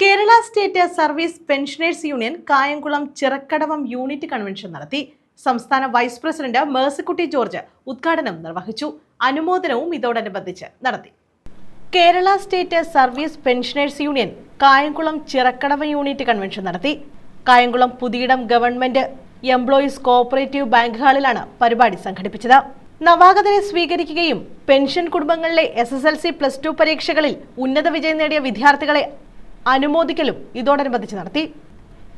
Kerala state service pensioners union Kayamkulam Chirakkadavam unit convention നടത്തി. സംസ്ഥാന vice president Mercykutty George ഉദ്ഘാടനം നിർവഹിച്ചു. അനുമോദനവും ഇതോടനുബന്ധിച്ച് നടത്തി. Kerala state service pensioners union Kayamkulam Chirakkadavu unit convention നടത്തി. Kayamkulam Puthiyidam government employees cooperative bank ഹാളിലാണ് പരിപാടി സംഘടിപ്പിച്ചത്. നവാഗതരെ സ്വീകരിക്കുകയും പെൻഷൻ കുടുംബങ്ങളിലെ S S L C plus two പരീക്ഷകളിൽ ഉന്നത വിജയം നേടിയ വിദ്യാർത്ഥികളെ അനുമോദിക്കലും ഇതോടനുബന്ധിച്ച് നടത്തി.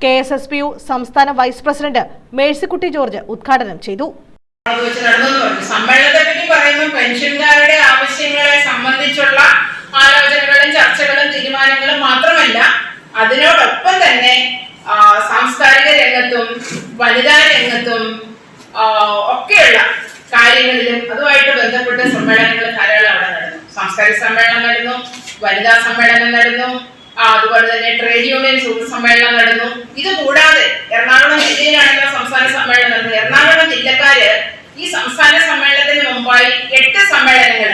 K S S P U സംസ്ഥാന വൈസ് പ്രസിഡന്റ് മേഴ്സിക്കുട്ടി ജോർജ് ഉദ്ഘാടനം ചെയ്തു. സമ്മേളനത്തെ പറ്റി പറയുമ്പോൾ പെൻഷൻകാരുടെ ആവശ്യങ്ങളെ സംബന്ധിച്ചുള്ള ആലോചനകളും ചർച്ചകളും തീരുമാനങ്ങളും മാത്രമല്ല അതിനോടൊപ്പം തന്നെ സാംസ്കാരിക രംഗത്തും വനിതാ രംഗത്തും ഒക്കെയുള്ള കാര്യങ്ങളിലും അതുമായിട്ട് ബന്ധപ്പെട്ട സമ്മേളനങ്ങൾ ധാരാളം അവിടെ നടന്നു. സാംസ്കാരിക സമ്മേളനം നടന്നു വനിതാ സമ്മേളനം നടന്നു അതുപോലെ തന്നെ ട്രേഡ് യൂണിയൻ സമ്മേളനം നടന്നു. ഇത് കൂടാതെ എറണാകുളം ജില്ലയിലാണല്ലോ സംസ്ഥാന സമ്മേളനം നടന്നത്. എറണാകുളം ജില്ലക്കാര് ഈ സംസ്ഥാന സമ്മേളനത്തിന് മുമ്പായി എട്ട് സമ്മേളനങ്ങൾ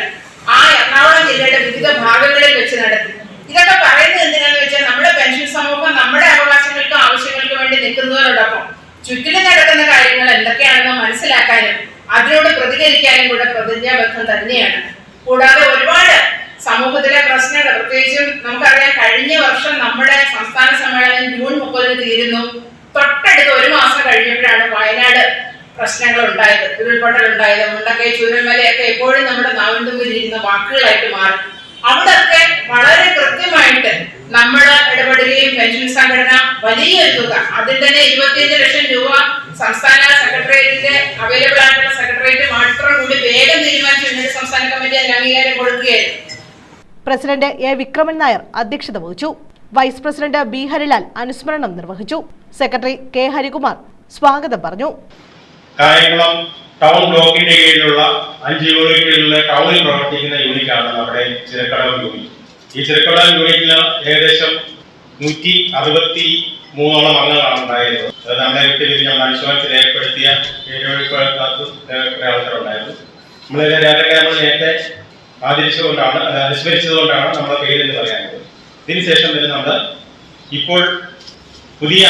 ആ എറണാകുളം ജില്ലയുടെ വിവിധ ഭാഗങ്ങളിൽ വെച്ച് നടത്തി. ഇതൊക്കെ പറയുന്നത് എന്തിനാന്ന് വെച്ചാൽ നമ്മുടെ പെൻഷൻ സമൂഹം നമ്മുടെ അവകാശങ്ങൾക്കും ആവശ്യങ്ങൾക്കും വേണ്ടി നിൽക്കുന്നതിനോടൊപ്പം ചുറ്റിലും നടക്കുന്ന കാര്യങ്ങൾ എന്തൊക്കെയാണെന്ന് മനസ്സിലാക്കാനും അതിനോട് പ്രതികരിക്കാനും കൂടെ പ്രതിജ്ഞാബദ്ധം തന്നെയാണ്. കൂടാതെ ഒരുപാട് സമൂഹത്തിലെ പ്രശ്നങ്ങൾ പ്രത്യേകിച്ചും നമുക്കറിയാം കഴിഞ്ഞ വർഷം നമ്മുടെ സംസ്ഥാന സമ്മേളനം ജൂൺ മുപ്പതിന് തീരുന്നു. തൊട്ടടുത്ത് ഒരു മാസം കഴിഞ്ഞപ്പോഴാണ് വയനാട് പ്രശ്നങ്ങൾ ഉണ്ടായത് ഉരുൾപൊട്ടൽ ഉണ്ടായത് മുണ്ടക്കൈ ചൂരൽമലയൊക്കെ എപ്പോഴും നമ്മുടെ നാവിൻ തുമ്പിൽ ഇരുന്ന വാക്കുകളായിട്ട് മാറി. അവിടൊക്കെ വളരെ കൃത്യമായിട്ട് നമ്മുടെ ഇടപെടുകയും പെൻഷൻ സംഘടന വലിയൊരു തുക അതിൽ തന്നെ ഇരുപത്തിയഞ്ച് ലക്ഷം രൂപ സംസ്ഥാന സെക്രട്ടേറിയറ്റിന്റെ അവൈലബിൾ ആയിട്ടുള്ള സെക്രട്ടേറിയറ്റ് മാത്രം കൂടി പ്രസിഡന്റ് എ വിക്രമൻ നായർ അധ്യക്ഷത വഹിച്ചു. വൈസ് പ്രസിഡന്റ് ബി ഹരിലാൽ അനുസ്മരണം നിർവഹിച്ചു. സെക്രട്ടറി കെ ഹരികുമാർ സ്വാഗതം പറഞ്ഞു. കായംകുളം ടൗൺ ബ്ലോക്കിന്റെ കീഴിലുള്ള അഞ്ച് യൂണിറ്റുകളിലെ ടൗണിൽ പ്രവർത്തിക്കുന്ന യൂണിറ്റാണ് നമ്മുടെ ചിരക്കടവ് യൂണിറ്റ്. ഈ ചിരക്കടവ് യൂണിറ്റിന് ഏകദേശം നൂറ്റി അറുപത്തി മൂന്നോളം അംഗങ്ങളാണ് ഉണ്ടായിരുന്നത്. അത് നമ്മളെ വിട്ട് തിരിഞ്ഞ് നമ്മൾ അനുശോചിച്ച് രേഖപ്പെടുത്തിയ രേഖപ്പെടുത്താത്ത കുറെ ആൾക്കാരുണ്ടായിരുന്നു നമ്മളെ നേരത്തെ നമ്മൾ നേരത്തെ ആദരിച്ചുകൊണ്ടാണ് അത് അനുസ്മരിച്ചതുകൊണ്ടാണ് നമ്മുടെ എന്ന് പറയുന്നത് ഇതിനുശേഷം തന്നെ നമ്മൾ ഇപ്പോൾ പുതിയ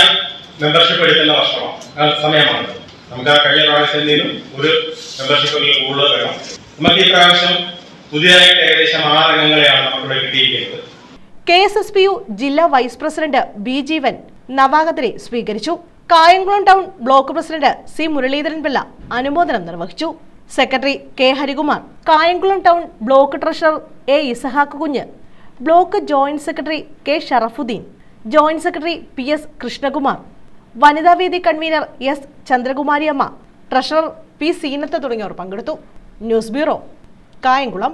മെമ്പർഷിപ്പ് എടുക്കുന്ന വർഷമാണ്. സമയമാണ്. നമുക്ക് ആ കഴിഞ്ഞ പ്രാവശ്യം നിന്നും ഒരു മെമ്പർഷിപ്പിൽ കൂടുതൽ വേണം. നമുക്ക് ഈ പ്രാവശ്യം പുതിയതായിട്ട് ഏകദേശം ആറംഗങ്ങളെയാണ് നമുക്കിവിടെ കിട്ടിയിരിക്കുന്നത്. K S S P U ജില്ലാ വൈസ് പ്രസിഡന്റ് ബി ജീവൻ നവാഗതരെ സ്വീകരിച്ചു. Kayamkulam town block president C Muraleedharan Pillai അനുമോദനം നിർവഹിച്ചു. Secretary K Harikumar Kayamkulam town block treasurer A Isahaq Kunju block joint secretary K Sharafuddin joint secretary P S Krishnakumar വനിതാ വനിതാവേദി convener S Chandrakumari അമ്മ treasurer P Zeenath തുടങ്ങിയവർ പങ്കെടുത്തു. News bureau Kayamkulam.